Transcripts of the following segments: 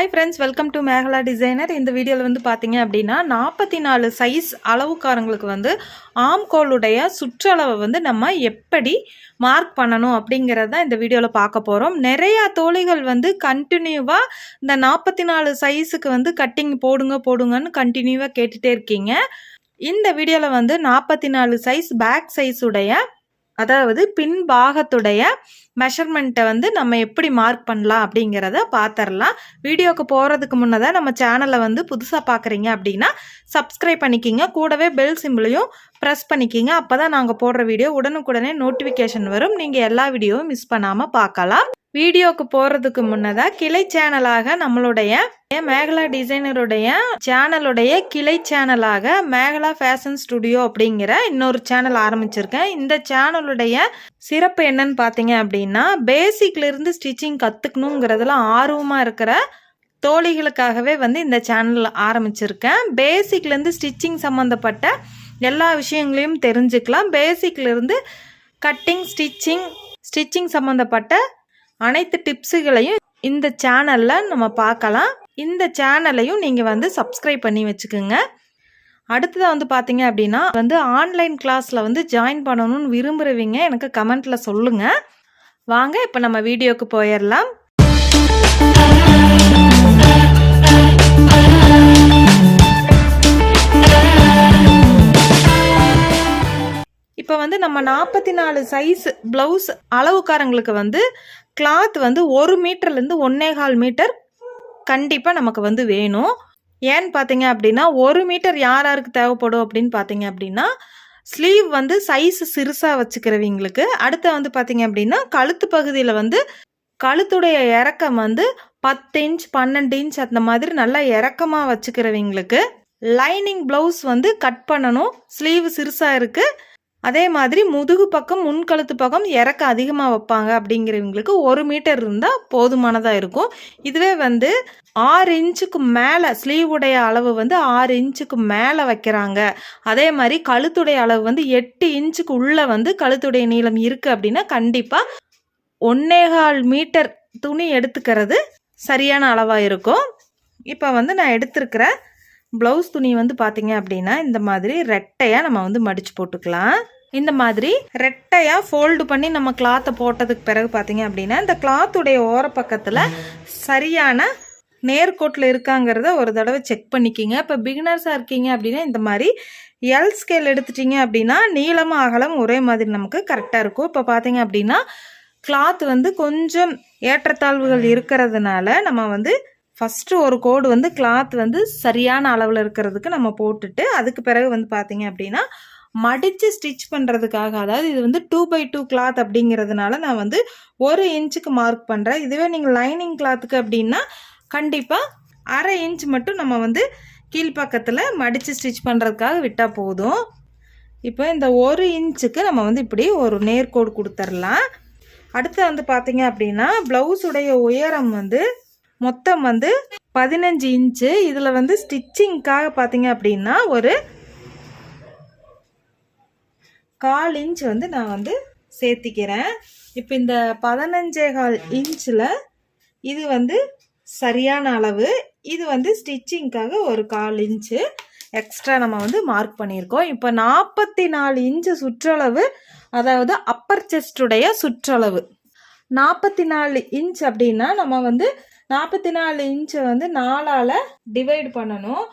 Hi friends welcome to Mekala designer இந்த வீடியோவில் வந்து பார்த்தீங்க அப்படின்னா நாற்பத்தி நாலு சைஸ் அளவுக்காரங்களுக்கு வந்து ஆம்கோளுடைய சுற்றளவை வந்து நம்ம எப்படி மார்க் பண்ணணும் அப்படிங்கிறத இந்த வீடியோவில் பார்க்க போகிறோம் நிறையா தோழிகள் வந்து கண்டினியூவாக இந்த நாற்பத்தி நாலு சைஸுக்கு வந்து கட்டிங் போடுங்க போடுங்கன்னு கண்டினியூவாக கேட்டுகிட்டே இருக்கீங்க. இந்த வீடியோவில் வந்து நாற்பத்தி நாலு சைஸ் பேக் சைஸுடைய அதாவது பின்பாகத்துடைய மெஷர்மெண்ட்டை வந்து நம்ம எப்படி மார்க் பண்ணலாம் அப்படிங்கிறத பார்த்துடலாம் வீடியோக்கு போகிறதுக்கு முன்னதாக நம்ம சேனலை வந்து புதுசாக பார்க்குறீங்க அப்படின்னா சப்ஸ்கிரைப் பண்ணிக்கிங்க. கூடவே பெல் சிம்பிளையும் ப்ரெஸ் பண்ணிக்கிங்க. அப்போ தான் நாங்கள் போடுற வீடியோ உடனுக்குடனே நோட்டிஃபிகேஷன் வரும். நீங்கள் எல்லா வீடியோவும் மிஸ் பண்ணாமல் பார்க்கலாம். வீடியோக்கு போகிறதுக்கு முன்னதாக கிளை சேனலாக நம்மளுடைய மேகலா டிசைனருடைய சேனலுடைய கிளை சேனலாக மேகலா ஃபேஷன் ஸ்டுடியோ அப்படிங்கிற இன்னொரு சேனல் ஆரம்பிச்சிருக்கேன். இந்த சேனலுடைய சிறப்பு என்னன்னு பார்த்தீங்க அப்படின்னா பேசிக்லேருந்து ஸ்டிச்சிங் கற்றுக்கணுங்கிறதுல ஆர்வமாக இருக்கிற தோழிகளுக்காகவே வந்து இந்த சேனல் ஆரம்பிச்சிருக்கேன். பேசிக்லேருந்து ஸ்டிச்சிங் சம்மந்தப்பட்ட எல்லா விஷயங்களையும் தெரிஞ்சுக்கலாம். பேசிக்லேருந்து கட்டிங் ஸ்டிச்சிங் ஸ்டிச்சிங் சம்மந்தப்பட்ட அனைத்து டிப்ஸுகளையும் இந்த சேனலில் நம்ம பார்க்கலாம். இந்த சேனலையும் நீங்கள் வந்து சப்ஸ்கிரைப் பண்ணி வச்சுக்கோங்க. அடுத்ததாக வந்து பார்த்தீங்க அப்படின்னா வந்து ஆன்லைன் கிளாஸில் வந்து ஜாயின் பண்ணணும்னு விரும்புகிறவங்க எனக்கு கமெண்ட்டில் சொல்லுங்கள் வாங்க இப்போ நம்ம வீடியோக்கு போயிடலாம். வந்து நம்ம நாற்பத்தி நாலு சைஸ் ப்ளவுஸ் அளவுக்காரங்களுக்கு வந்து கிளாத் வந்து ஒரு மீட்டர்லேருந்து ஒன்னே கால் மீட்டர் கண்டிப்பாக நமக்கு வந்து வேணும். ஏன்னு பார்த்தீங்க அப்படின்னா ஒரு மீட்டர் யார் யாருக்கு தேவைப்படும் அப்படின்னு பார்த்தீங்க அப்படின்னா ஸ்லீவ் வந்து சைஸ் சிறுசாக வச்சுக்கிறவங்களுக்கு. அடுத்து வந்து பார்த்தீங்க அப்படின்னா கழுத்து பகுதியில் வந்து கழுத்துடைய இறக்கம் வந்து பத்து இன்ச் பன்னெண்டு இன்ச் அந்த மாதிரி நல்லா இறக்கமாக வச்சுக்கிறவங்களுக்கு லைனிங் ப்ளவுஸ் வந்து கட் பண்ணணும். ஸ்லீவ் சிறுசாக இருக்குது அதே மாதிரி முதுகு பக்கம் முன்கழுத்து பக்கம் இறக்க அதிகமாக வைப்பாங்க அப்படிங்கிறவங்களுக்கு ஒரு மீட்டர் இருந்தால் போதுமானதாக இருக்கும். இதுவே வந்து ஆறு இன்ச்சுக்கு மேலே ஸ்லீவுடைய அளவு வந்து ஆறு இன்ச்சுக்கு மேலே வைக்கிறாங்க. அதே மாதிரி கழுத்துடைய அளவு வந்து எட்டு இன்ச்சுக்கு உள்ளே வந்து கழுத்துடைய நீளம் இருக்குது அப்படின்னா கண்டிப்பாக ஒன்னேகால் மீட்டர் துணி எடுத்துக்கிறது சரியான அளவாக இருக்கும். இப்போ வந்து நான் எடுத்திருக்கிறேன் ப்ளவுஸ் துணி வந்து பார்த்தீங்க அப்படின்னா இந்த மாதிரி ரெட்டையாக நம்ம வந்து மடித்து போட்டுக்கலாம். இந்த மாதிரி ரெட்டையாக ஃபோல்டு பண்ணி நம்ம கிளாத்தை போட்டதுக்கு பிறகு பார்த்தீங்க அப்படின்னா இந்த கிளாத்துடைய ஓரப்பக்கத்தில் சரியான நேர்கோட்டில் இருக்காங்கிறத ஒரு தடவை செக் பண்ணிக்கிங்க. இப்போ பிகினர்ஸாக இருக்கீங்க அப்படின்னா இந்த மாதிரி எல் ஸ்கேல் எடுத்துட்டீங்க அப்படின்னா நீளமும் அகலம் ஒரே மாதிரி நமக்கு கரெக்டாக இருக்கும். இப்போ பார்த்தீங்க அப்படின்னா கிளாத் வந்து கொஞ்சம் ஏற்றத்தாழ்வுகள் இருக்கிறதுனால நம்ம வந்து ஃபஸ்ட்டு ஒரு கோடு வந்து கிளாத் வந்து சரியான அளவில் இருக்கிறதுக்கு நம்ம போட்டுட்டு அதுக்கு பிறகு வந்து பார்த்தீங்க அப்படின்னா மடித்து ஸ்டிச் பண்ணுறதுக்காக அதாவது இது வந்து டூ பை டூ கிளாத் அப்படிங்கிறதுனால நான் வந்து ஒரு இன்ச்சுக்கு மார்க் பண்ணுறேன் இதுவே நீங்கள் லைனிங் கிளாத்துக்கு அப்படின்னா கண்டிப்பாக அரை இன்ச் மட்டும் நம்ம வந்து கீழ்ப்பக்கத்தில் மடித்து ஸ்டிச் பண்ணுறதுக்காக விட்டால் போதும். இப்போ இந்த ஒரு இன்ச்சுக்கு நம்ம வந்து இப்படி ஒரு நேர்கோடு கொடுத்துர்லாம். அடுத்து வந்து பார்த்தீங்க அப்படின்னா ப்ளவுஸுடைய உயரம் வந்து மொத்தம் வந்து பதினஞ்சு இன்ச்சு. இதில் வந்து ஸ்டிச்சிங்க்காக பார்த்தீங்க அப்படின்னா ஒரு கால் இன்ச் வந்து நான் வந்து சேர்த்திக்கிறேன். இப்போ இந்த பதினஞ்சே கால் இன்ச்சில் இது வந்து சரியான அளவு. இது வந்து ஸ்டிச்சிங்க்காக ஒரு கால் இன்ச்சு. எக்ஸ்ட்ரா நம்ம வந்து மார்க் பண்ணியிருக்கோம். இப்போ நாற்பத்தி நாலு இன்ச்சு சுற்றளவு அதாவது அப்பர் செஸ்டுடைய சுற்றளவு. நாற்பத்தி நாலு இன்ச் அப்படின்னா நம்ம வந்து நாற்பத்தி நாலு இன்ச்சை வந்து நாலால் டிவைட் பண்ணணும்.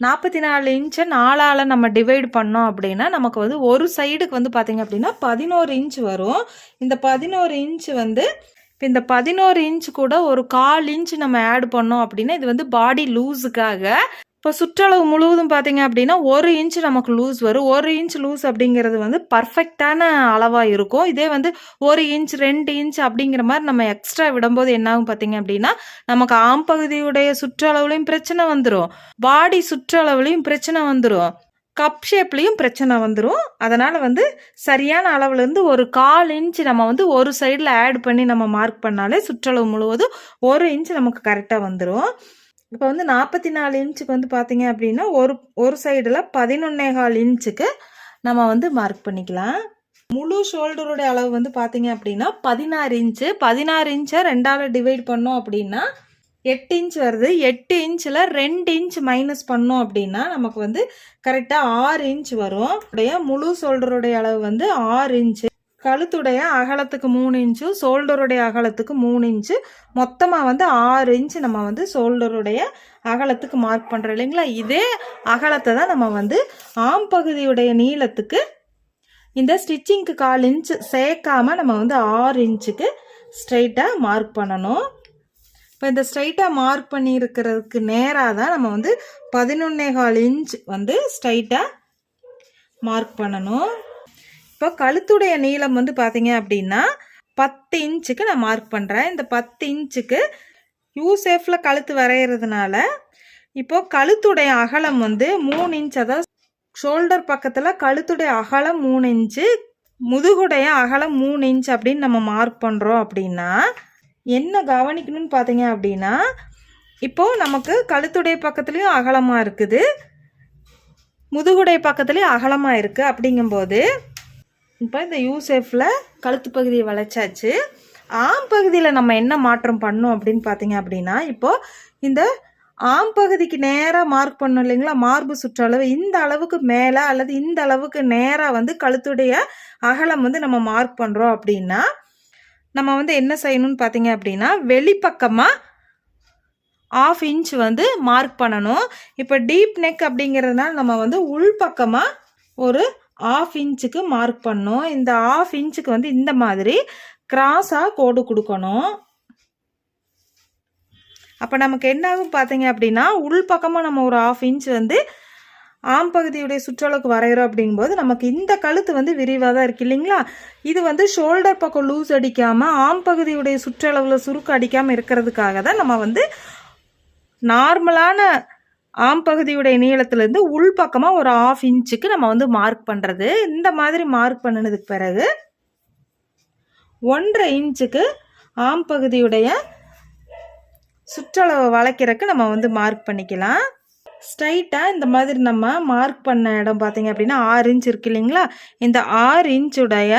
நாற்பத்தி நாலு இன்ச்சை நாலால் நம்ம டிவைட் பண்ணோம் அப்படின்னா நமக்கு வந்து ஒரு சைடுக்கு வந்து பார்த்திங்க அப்படின்னா பதினோரு இன்ச் வரும். இந்த பதினோரு இன்ச் வந்து இப்போ இந்த பதினோரு இன்ச் கூட ஒரு கால் இன்ச் நம்ம ஆட் பண்ணோம் அப்படின்னா இது வந்து பாடி லூஸுக்காக இப்போ சுற்றளவு முழுவதும் பார்த்தீங்க அப்படின்னா ஒரு இன்ச் நமக்கு லூஸ் வரும். ஒரு இன்ச் லூஸ் அப்படிங்கிறது வந்து பர்ஃபெக்டான அளவாக இருக்கும். இதே வந்து ஒரு இன்ச் ரெண்டு இன்ச் அப்படிங்கிற மாதிரி நம்ம எக்ஸ்ட்ரா விடும்போது என்னாகும் பார்த்தீங்க அப்படின்னா நமக்கு ஆம்பகுதியுடைய சுற்றளவுலையும் பிரச்சனை வந்துடும் பாடி சுற்றளவுலையும் பிரச்சனை வந்துடும் கப் ஷேப்லேயும் பிரச்சனை வந்துடும் அதனால் வந்து சரியான அளவுலேருந்து ஒரு கால் இன்ச் நம்ம வந்து ஒரு சைடில் ஆட் பண்ணி நம்ம மார்க் பண்ணாலே சுற்றளவு முழுவதும் ஒரு இன்ச் நமக்கு கரெக்டாக வந்துடும் இப்போ வந்து நாற்பத்தி நாலு இன்ச்சுக்கு வந்து பார்த்தீங்க அப்படின்னா ஒரு ஒரு சைடில் பதினொன்னேகால் இன்ச்சுக்கு நம்ம வந்து மார்க் பண்ணிக்கலாம். முழு ஷோல்டருடைய அளவு வந்து பார்த்தீங்க அப்படின்னா பதினாறு இன்ச்சு. பதினாறு இன்ச்சை ரெண்டால் டிவைட் பண்ணோம் அப்படின்னா எட்டு இன்ச் வருது. எட்டு இன்ச்சில் ரெண்டு இன்ச் மைனஸ் பண்ணோம் அப்படின்னா நமக்கு வந்து கரெக்டாக ஆறு இன்ச் வரும். உடைய முழு ஷோல்டருடைய அளவு வந்து ஆறு இன்ச்சு. கழுத்துடைய அகலத்துக்கு மூணு இன்ச்சு ஷோல்டருடைய அகலத்துக்கு மூணு இன்ச்சு. மொத்தமாக வந்து ஆறு இன்ச்சு நம்ம வந்து ஷோல்டருடைய அகலத்துக்கு மார்க் பண்ணுறோம் இல்லைங்களா? இதே அகலத்தை தான் நம்ம வந்து ஆம் பகுதியுடைய நீளத்துக்கு இந்த ஸ்டிச்சிங்க்கு கால் இன்ச்சு சேர்க்காம நம்ம வந்து ஆறு இன்ச்சுக்கு ஸ்ட்ரைட்டாக மார்க் பண்ணணும். இப்போ இந்த ஸ்ட்ரைட்டாக மார்க் பண்ணியிருக்கிறதுக்கு நேராக தான் நம்ம வந்து பதினொன்னே கால் இன்ச் வந்து ஸ்ட்ரைட்டாக மார்க் பண்ணணும். இப்போ கழுத்துடைய நீளம் வந்து பார்த்தீங்க அப்படின்னா பத்து இன்ச்சுக்கு நான் மார்க் பண்ணுறேன் இந்த பத்து இன்ச்சுக்கு யூ கழுத்து வரைகிறதுனால இப்போது கழுத்துடைய அகலம் வந்து மூணு இன்ச் அதாவது ஷோல்டர் பக்கத்தில் கழுத்துடைய அகலம் மூணு இன்ச்சு முதுகுடைய அகலம் மூணு இன்ச் அப்படின்னு நம்ம மார்க் பண்ணுறோம் அப்படின்னா என்ன கவனிக்கணும்னு பார்த்தீங்க அப்படின்னா இப்போது நமக்கு கழுத்துடைய பக்கத்துலேயும் அகலமாக இருக்குது முதுகுடைய பக்கத்துலேயும் அகலமாக இருக்குது அப்படிங்கும்போது இப்போ இந்த யூசேஃபில் கழுத்து பகுதியை வளைச்சாச்சு. ஆம் பகுதியில் நம்ம என்ன மாற்றம் பண்ணோம் அப்படின்னு பார்த்தீங்க அப்படின்னா இப்போது இந்த ஆம் பகுதிக்கு நேராக மார்க் பண்ணோம் இல்லைங்களா? மார்பு சுற்றளவு இந்த அளவுக்கு மேலே அல்லது இந்த அளவுக்கு நேராக வந்து கழுத்துடைய அகலம் வந்து நம்ம மார்க் பண்ணுறோம் அப்படின்னா நம்ம வந்து என்ன செய்யணும்னு பார்த்தீங்க அப்படின்னா வெளிப்பக்கமாக ஆஃப் இன்ச் வந்து மார்க் பண்ணணும். இப்போ டீப் நெக் அப்படிங்கிறதுனால நம்ம வந்து உள்பக்கமாக ஒரு ஆஃப் இன்ச்சுக்கு மார்க் பண்ணணும் இந்த ஆஃப் இன்ச்சுக்கு வந்து இந்த மாதிரி கிராஸாக கோடு கொடுக்கணும். அப்போ நமக்கு என்ன ஆகும் பார்த்தீங்க அப்படின்னா உள்பக்கமாக நம்ம ஒரு ஆஃப் இன்ச் வந்து ஆம் பகுதியுடைய சுற்றளவுக்கு வரைகிறோம் அப்படிங்கும்போது நமக்கு இந்த கழுத்து வந்து விரிவாக தான் இருக்குது இல்லைங்களா? இது வந்து ஷோல்டர் பக்கம் லூஸ் அடிக்காமல் ஆம் பகுதியுடைய சுற்றளவில் சுருக்கு அடிக்காமல் இருக்கிறதுக்காக தான் நம்ம வந்து நார்மலான ஆம் பகுதியுடைய நீளத்துலேருந்து உள்பக்கமாக ஒரு ஆஃப் இன்ச்சுக்கு நம்ம வந்து மார்க் பண்ணுறது இந்த மாதிரி மார்க் பண்ணினதுக்கு பிறகு ஒன்றரை இன்ச்சுக்கு ஆம் பகுதியுடைய சுற்றளவை வளைக்கிறதுக்கு நம்ம வந்து மார்க் பண்ணிக்கலாம். ஸ்ட்ரைட்டாக இந்த மாதிரி நம்ம மார்க் பண்ண இடம் பார்த்தீங்க அப்படின்னா ஆறு இன்ச் இருக்கு இல்லைங்களா? இந்த ஆறு இன்ச்சுடைய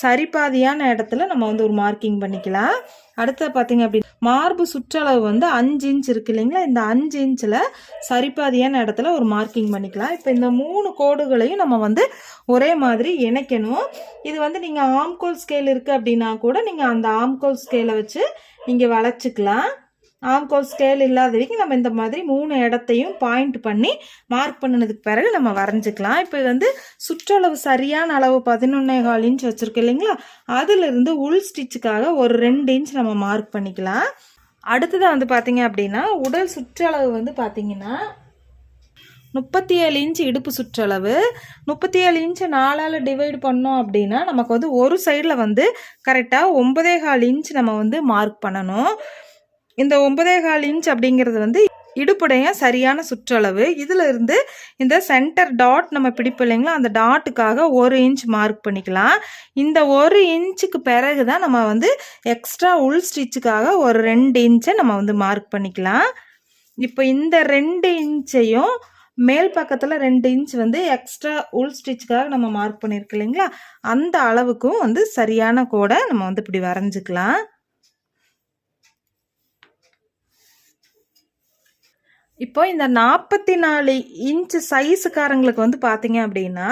சரிபாதியான இடத்துல நம்ம வந்து ஒரு மார்க்கிங் பண்ணிக்கலாம். அடுத்து பார்த்தீங்க அப்படின்னா மார்பு சுற்றளவு வந்து அஞ்சு இன்ச் இருக்கு இல்லைங்களா? இந்த அஞ்சு இன்ச்சில் சரிபாதியான இடத்துல ஒரு மார்க்கிங் பண்ணிக்கலாம். இப்போ இந்த மூணு கோடுகளையும் நம்ம வந்து ஒரே மாதிரி இணைக்கணும். இது வந்து நீங்கள் ஆம்கோல் ஸ்கேல் இருக்குது அப்படின்னா கூட நீங்கள் அந்த ஆம்கோல் ஸ்கேலை வச்சு நீங்கள் வளைச்சிக்கலாம் ஆம்கோல் ஸ்கேல் இல்லாத வரைக்கும் நம்ம இந்த மாதிரி மூணு இடத்தையும் பாயிண்ட் பண்ணி மார்க் பண்ணினதுக்கு பிறகு நம்ம வரைஞ்சிக்கலாம். இப்போ வந்து சுற்றளவு சரியான அளவு பதினொன்னே கால் இன்ச் வச்சுருக்கோம் இல்லைங்களா? அதிலிருந்து உள் ஸ்டிச்சுக்காக ஒரு ரெண்டு இன்ச் நம்ம மார்க் பண்ணிக்கலாம். அடுத்ததாக வந்து பார்த்தீங்க அப்படின்னா உடல் சுற்றளவு வந்து பார்த்தீங்கன்னா முப்பத்தி ஏழு இன்ச் இடுப்பு சுற்றளவு. முப்பத்தி ஏழு இன்ச்சு நாலால் டிவைட் பண்ணோம் அப்படின்னா நமக்கு வந்து ஒரு சைடில் வந்து கரெக்டாக ஒன்பதே கால் இன்ச் நம்ம வந்து மார்க் பண்ணணும். இந்த ஒன்பதே கால் இன்ச் அப்படிங்கிறது வந்து இடுப்புடைய சரியான சுற்றளவு. இதில் இருந்து இந்த சென்டர் டாட் நம்ம பிடிப்போம் இல்லைங்களா? அந்த டாட்டுக்காக ஒரு இன்ச் மார்க் பண்ணிக்கலாம். இந்த ஒரு இன்ச்சுக்கு பிறகு தான் நம்ம வந்து எக்ஸ்ட்ரா உள் ஸ்டிச்சுக்காக ஒரு ரெண்டு இன்ச்சை நம்ம வந்து மார்க் பண்ணிக்கலாம். இப்போ இந்த ரெண்டு இன்ச்சையும் மேல் பக்கத்தில் ரெண்டு இன்ச் வந்து எக்ஸ்ட்ரா உள் ஸ்டிச்சுக்காக நம்ம மார்க் பண்ணியிருக்கோம் இல்லைங்களா? அந்த அளவுக்கும் வந்து சரியான கோடை நம்ம வந்து இப்படி வரைஞ்சிக்கலாம். இப்போ இந்த நாற்பத்தி நாலு இன்ச் சைஸுக்காரங்களுக்கு வந்து பார்த்தீங்க அப்படின்னா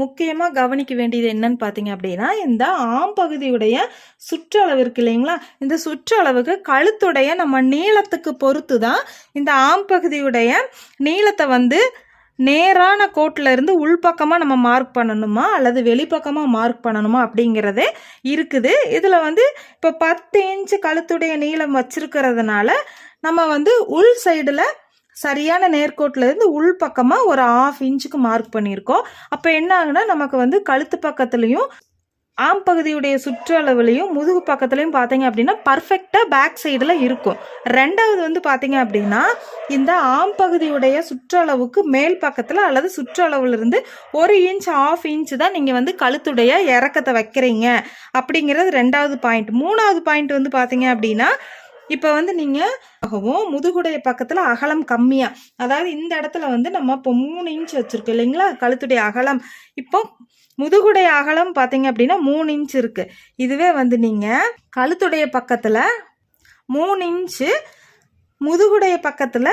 முக்கியமாக கவனிக்க வேண்டியது என்னன்னு பார்த்தீங்க அப்படின்னா இந்த ஆம்பகுதியுடைய சுற்றளவு இருக்கு இல்லைங்களா? இந்த சுற்றளவுக்கு கழுத்துடைய நம்ம நீளத்துக்கு பொறுத்து தான் இந்த ஆம்பகுதியுடைய நீளத்தை வந்து நேரான கோட்டில் இருந்து உள்பக்கமாக நம்ம மார்க் பண்ணணுமா? அல்லது வெளிப்பக்கமாக மார்க் பண்ணணுமா? அப்படிங்கிறதே இருக்குது. இதில் வந்து இப்போ பத்து இன்ச்சு கழுத்துடைய நீளம் வச்சிருக்கிறதுனால நம்ம வந்து உள் சைடில் சரியான நேர்கோட்டில் இருந்து உள் பக்கமாக ஒரு ஆஃப் இன்ச்சுக்கு மார்க் பண்ணியிருக்கோம். அப்போ என்ன ஆகுனா நமக்கு வந்து கழுத்து பக்கத்துலேயும் ஆம் பகுதியுடைய சுற்றளவுலையும் முதுகு பக்கத்துலையும் பார்த்தீங்க அப்படின்னா பர்ஃபெக்டாக பேக் சைடில் இருக்கும். ரெண்டாவது வந்து பார்த்தீங்க அப்படின்னா இந்த ஆம் பகுதியுடைய சுற்றளவுக்கு மேல் பக்கத்தில் அல்லது சுற்றளவுலேருந்து ஒரு இன்ச் ஆஃப் இன்ச் தான் நீங்கள் வந்து கழுத்துடைய இறக்கத்தை வைக்கிறீங்க. அப்படிங்கிறது ரெண்டாவது பாயிண்ட் மூணாவது பாயிண்ட் வந்து பார்த்தீங்க அப்படின்னா இப்போ வந்து நீங்கள் ஆகவும் முதுகுடைய பக்கத்தில் அகலம் கம்மியாக அதாவது இந்த இடத்துல வந்து நம்ம இப்போ மூணு இன்ச் வச்சுருக்கோம் இல்லைங்களா? கழுத்துடைய அகலம். இப்போ முதுகுடைய அகலம் பார்த்தீங்க அப்படின்னா மூணு இன்ச் இருக்குது இதுவே வந்து நீங்கள் கழுத்துடைய பக்கத்தில் மூணு இன்ச்சு முதுகுடைய பக்கத்தில்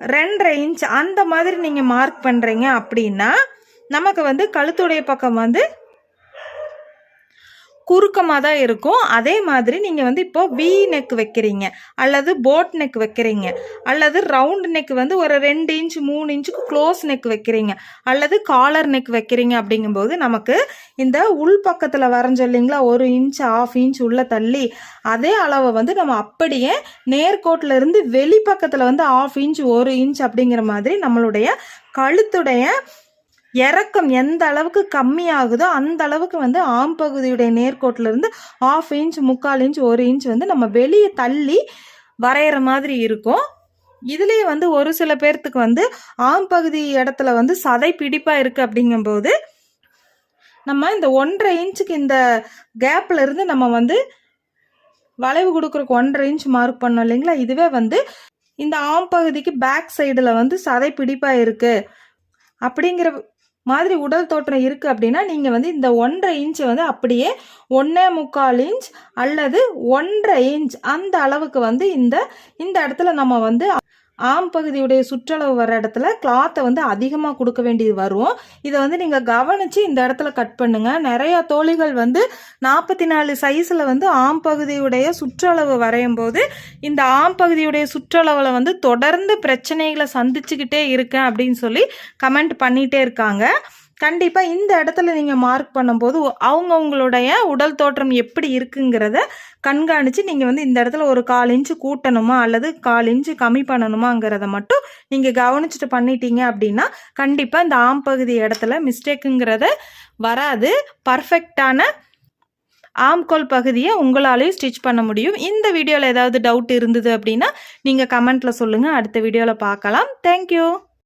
ரெண்டரை இன்ச் அந்த மாதிரி நீங்கள் மார்க் பண்ணுறீங்க அப்படின்னா நமக்கு வந்து கழுத்துடைய பக்கம் வந்து குறுக்கமாக தான் இருக்கும். அதே மாதிரி நீங்கள் வந்து இப்போ வி நெக் வைக்கிறீங்க. அல்லது போட் நெக் வைக்கிறீங்க. அல்லது ரவுண்ட் நெக் வந்து ஒரு ரெண்டு இன்ச் மூணு இன்ச்சுக்கு க்ளோஸ் நெக் வைக்கிறீங்க. அல்லது காலர் நெக் வைக்கிறீங்க அப்படிங்கும்போது நமக்கு இந்த உள் பக்கத்தில் வரைஞ்ச இல்லைங்களா? ஒரு இன்ச் ஆஃப் இன்ச் உள்ளே தள்ளி அதே அளவை வந்து நம்ம அப்படியே நேர்கோட்டில் இருந்து வெளி பக்கத்தில் வந்து ஆஃப் இன்ச் ஒரு இன்ச் அப்படிங்கிற மாதிரி நம்மளுடைய கழுத்துடைய இறக்கம் எந்த அளவுக்கு கம்மியாகுதோ அந்த அளவுக்கு வந்து ஆம் பகுதியுடைய நேர்கோட்டில் இருந்து ஆஃப் இன்ச் முக்கால் இன்ச் ஒரு இன்ச் வந்து நம்ம வெளியே தள்ளி வரைகிற மாதிரி இருக்கும். இதுலேயே வந்து ஒரு சில பேர்த்துக்கு வந்து ஆம் பகுதி இடத்துல வந்து சதை பிடிப்பாக இருக்குது அப்படிங்கும்போது நம்ம இந்த ஒன்றரை இன்ச்சுக்கு இந்த கேப்பில் இருந்து நம்ம வந்து வளைவு கொடுக்குறக்கு ஒன்றரை இன்ச் மார்க் பண்ணோம் இல்லைங்களா? இதுவே வந்து இந்த ஆம் பகுதிக்கு பேக் சைடில் வந்து சதை பிடிப்பாக இருக்குது அப்படிங்கிற மாதிரி உடல் தோற்றம் இருக்குது அப்படின்னா நீங்கள் வந்து இந்த ஒன்றரை இன்ச் வந்து அப்படியே ஒன்றே முக்கால் இன்ச் அல்லது ஒன்றரை இன்ச் அந்த அளவுக்கு வந்து இந்த இந்த இடத்துல நம்ம வந்து ஆம் பகுதியுடைய சுற்றளவு வர இடத்துல கிளாத்தை வந்து அதிகமாக கொடுக்க வேண்டியது வரும். இதை வந்து நீங்கள் கவனித்து இந்த இடத்துல கட் பண்ணுங்கள் நிறையா தோழிகள் வந்து நாற்பத்தி நாலு சைஸில் வந்து ஆம் பகுதியுடைய சுற்றளவு வரையும் போது இந்த ஆம் பகுதியுடைய சுற்றளவில் வந்து தொடர்ந்து பிரச்சனைகளை சந்திச்சுக்கிட்டே இருக்கேன் அப்படின்னு சொல்லி கமெண்ட் பண்ணிகிட்டே இருக்காங்க. கண்டிப்பாக இந்த இடத்துல நீங்கள் மார்க் பண்ணும்போது அவங்கவுங்களுடைய உடல் தோற்றம் எப்படி இருக்குங்கிறத கண்காணித்து நீங்கள் வந்து இந்த இடத்துல ஒரு கால் இன்ச்சு கூட்டணுமா அல்லது கால் இன்ச்சு கம்மி பண்ணணுமாங்கிறத மட்டும் நீங்கள் கவனிச்சுட்டு பண்ணிட்டீங்க அப்படின்னா கண்டிப்பாக இந்த ஆம் பகுதி இடத்துல மிஸ்டேக்குங்கிறத வராது. பர்ஃபெக்டான ஆம்கோல் பகுதியை உங்களாலேயும் ஸ்டிச் பண்ண முடியும். இந்த வீடியோவில் ஏதாவது டவுட் இருந்தது அப்படின்னா நீங்கள் கமெண்ட்டில் சொல்லுங்கள் அடுத்த வீடியோவில் பார்க்கலாம். தேங்க்யூ